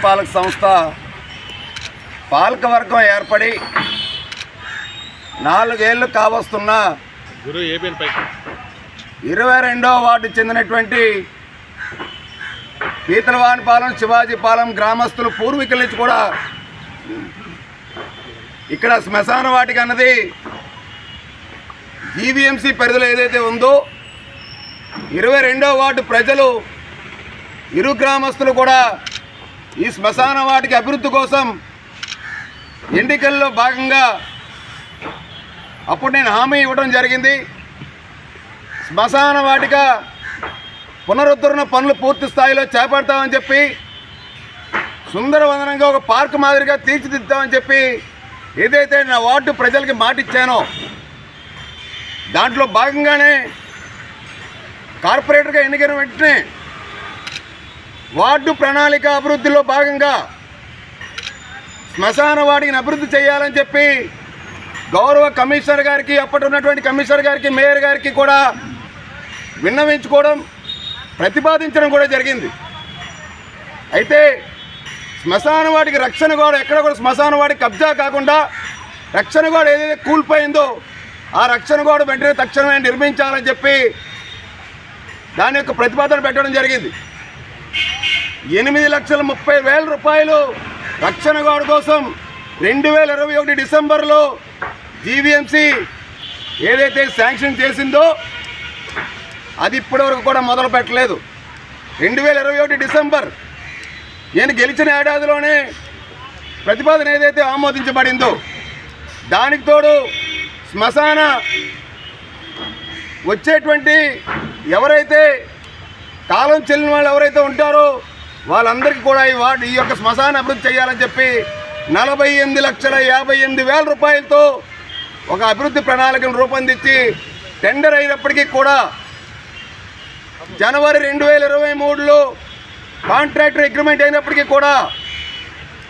నగరపాలక సంస్థ పాలకవర్గం ఏర్పడి నాలుగేళ్ళు కావస్తున్న ఇరవై రెండో వార్డు చెందినటువంటి పీతలవానిపాలెం శివాజీపాలెం గ్రామస్తులు పూర్వీకుల నుంచి కూడా ఇక్కడ శ్మశాన వాటిక అన్నది జీవీఎంసీ పరిధిలో ఏదైతే ఉందో ఇరవై రెండో వార్డు ప్రజలు ఇరు గ్రామస్తులు కూడా ఈ శ్మశాన వాటికి అభివృద్ధి కోసం ఎన్నికల్లో భాగంగా అప్పుడు నేను హామీ ఇవ్వడం జరిగింది. శ్మశాన వాటిక పునరుద్ధరణ పనులు పూర్తి స్థాయిలో చేపడతామని చెప్పి సుందరవందనంగా ఒక పార్క్ మాదిరిగా తీర్చిదిద్దామని చెప్పి ఏదైతే నా వార్డు ప్రజలకి మాటిచ్చానో దాంట్లో భాగంగానే కార్పొరేటర్గా ఎన్నికైన వెంటనే వార్డు ప్రణాళిక అభివృద్ధిలో భాగంగా శ్మశాన వాడిని అభివృద్ధి చేయాలని చెప్పి గౌరవ కమిషనర్ గారికి అప్పటి ఉన్నటువంటి కమిషనర్ గారికి మేయర్ గారికి కూడా విన్నవించుకోవడం ప్రతిపాదించడం కూడా జరిగింది. అయితే శ్మశానవాడికి రక్షణ గోడ ఎక్కడ కూడా శ్మశాన వాటికి కబ్జా కాకుండా రక్షణ గోడ ఏదైతే కూలిపోయిందో ఆ రక్షణ గోడ వెంటనే తక్షణమే నిర్మించాలని చెప్పి దాని యొక్క ప్రతిపాదన పెట్టడం జరిగింది. ఎనిమిది లక్షల ముప్పై వేల రూపాయలు రక్షణ గోడ కోసం రెండు వేల ఇరవై ఒకటి డిసెంబర్లో జీవీఎంసీ ఏదైతే శాంక్షన్ చేసిందో అది ఇప్పటివరకు కూడా మొదలు పెట్టలేదు. రెండు వేల ఇరవై ఒకటి డిసెంబర్ నేను గెలిచిన ఏడాదిలోనే ప్రతిపాదన ఏదైతే ఆమోదించబడిందో దానికి తోడు శ్మశాన వచ్చేటువంటి ఎవరైతే కాలం చెల్లిన వాళ్ళు ఎవరైతే ఉంటారో వాళ్ళందరికీ కూడా ఈ వార్డు ఈ యొక్క శ్మశాన అభివృద్ధి చేయాలని చెప్పి నలభై ఎనిమిది లక్షల యాభై ఎనిమిది వేల రూపాయలతో ఒక అభివృద్ధి ప్రణాళికను రూపొందించి టెండర్ అయినప్పటికీ కూడా జనవరి రెండు వేల ఇరవై మూడులో కాంట్రాక్టర్ అగ్రిమెంట్ అయినప్పటికీ కూడా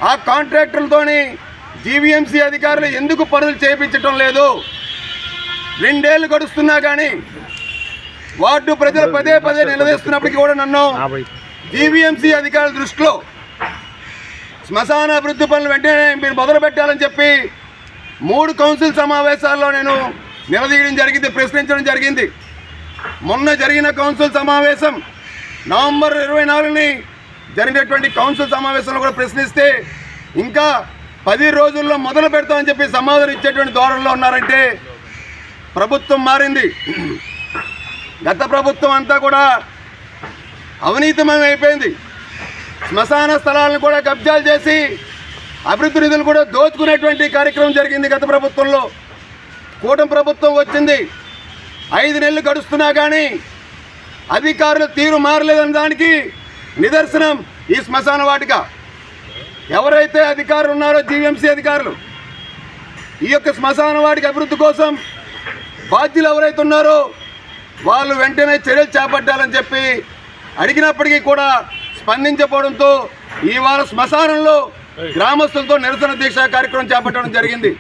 ఆ కాంట్రాక్టర్లతోని జీవీఎంసీ అధికారులు ఎందుకు పనులు చేయించడం లేదు? రెండేళ్ళు గడుస్తున్నా కానీ వార్డు ప్రజలు పదే పదే నిలదీస్తున్నప్పటికీ కూడా నన్ను జీవీఎంసీ అధికారుల దృష్టిలో శ్మశాన అభివృద్ధి పనులు వెంటనే మీరు మొదలు పెట్టాలని చెప్పి మూడు కౌన్సిల్ సమావేశాల్లో నేను నిలదీయడం జరిగింది ప్రశ్నించడం జరిగింది. మొన్న జరిగిన కౌన్సిల్ సమావేశం నవంబర్ ఇరవై నాలుగుని జరిగినటువంటి కౌన్సిల్ సమావేశంలో కూడా ప్రశ్నిస్తే ఇంకా పది రోజుల్లో మొదలు పెడతామని చెప్పి సమాధానం ఇచ్చేటువంటి ధోరణిలో ఉన్నారంటే ప్రభుత్వం మారింది. గత ప్రభుత్వం అంతా కూడా అవినీతమయం అయిపోయింది. శ్మశాన స్థలాలను కూడా కబ్జాలు చేసి అభివృద్ధి నిధులు కూడా దోచుకునేటువంటి కార్యక్రమం జరిగింది గత ప్రభుత్వంలో. కూటమి ప్రభుత్వం వచ్చింది. ఐదు నెలలు గడుస్తున్నా కానీ అధికారులు తీరు మారలేదని దానికి నిదర్శనం ఈ శ్మశాన వాటిక. ఎవరైతే అధికారులు ఉన్నారో జీవీఎంసీ అధికారులు ఈ యొక్క శ్మశాన వాటిక అభివృద్ధి కోసం బాధ్యులు ఎవరైతే ఉన్నారో వాళ్ళు వెంటనే చర్యలు చేపట్టాలని చెప్పి అడిగినప్పటికీ కూడా స్పందించకపోవడంతో ఇవాళ శ్మశానంలో గ్రామస్తులతో నిరసన దీక్ష కార్యక్రమం చేపట్టడం జరిగింది.